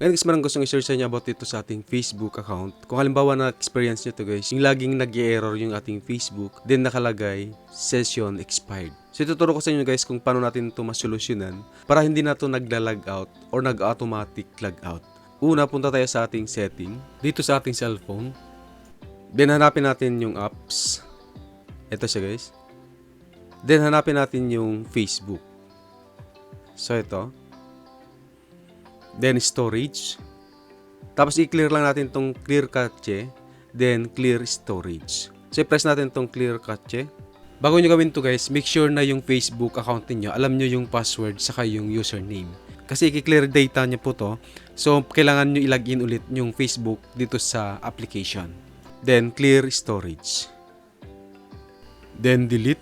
Ngayon guys, marang gustong i-share sa inyo about dito sa ating Facebook account. Kung halimbawa na experience nyo to guys, yung laging nag error yung ating Facebook, then nakalagay, session expired. So ituturo ko sa inyo guys kung paano natin ito masolusyonan para hindi na ito nagla-log out or nag-automatic log out. Una, punta tayo sa ating setting, dito sa ating cellphone. Then hanapin natin yung apps. Ito siya guys. Then hanapin natin yung Facebook. So ito. Then storage. Tapos i-clear lang natin tong clear cache. Then clear storage. So i-press natin tong clear cache. Bago nyo gawin to guys, make sure na yung Facebook account niyo alam nyo yung password saka yung username. Kasi i-clear data nyo po to. So kailangan nyo i-login ulit yung Facebook dito sa application. Then clear storage. Then delete.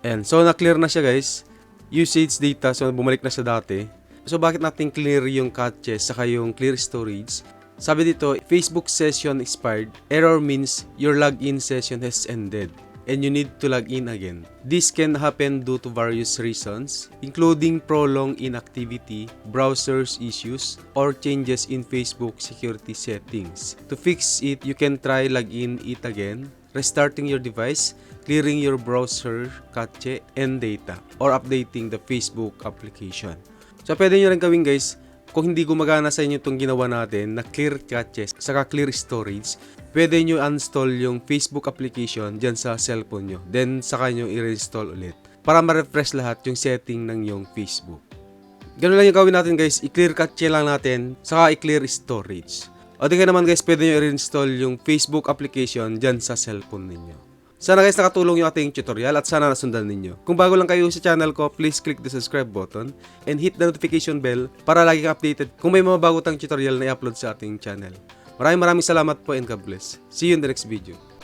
And so na-clear na siya guys. Usage data so bumalik na sa dati. So bakit natin clear yung cache saka yung clear storage? Sabi dito, Facebook session expired. Error means your login session has ended and you need to log in again. This can happen due to various reasons, including prolonged inactivity, browser's issues, or changes in Facebook security settings. To fix it, you can try login it again, restarting your device, clearing your browser cache and data, or updating the Facebook application. So pwede nyo rin gawin guys, kung hindi gumagana sa inyo itong ginawa natin na clear cache saka clear storage, pwede nyo uninstall yung Facebook application dyan sa cellphone nyo. Then saka nyo i-reinstall ulit para ma-refresh lahat yung setting ng yung Facebook. Ganun lang yung gawin natin guys, i-clear cache lang natin, saka i-clear storage. O di kaya naman guys, pwede nyo i-install yung Facebook application dyan sa cellphone ninyo. Sana guys nakatulong yung ating tutorial at sana nasundan ninyo. Kung bago lang kayo sa channel ko, please click the subscribe button and hit the notification bell para lagi kang updated kung may mga bago tutorial na i-upload sa ating channel. Maraming maraming salamat po and God bless. See you in the next video.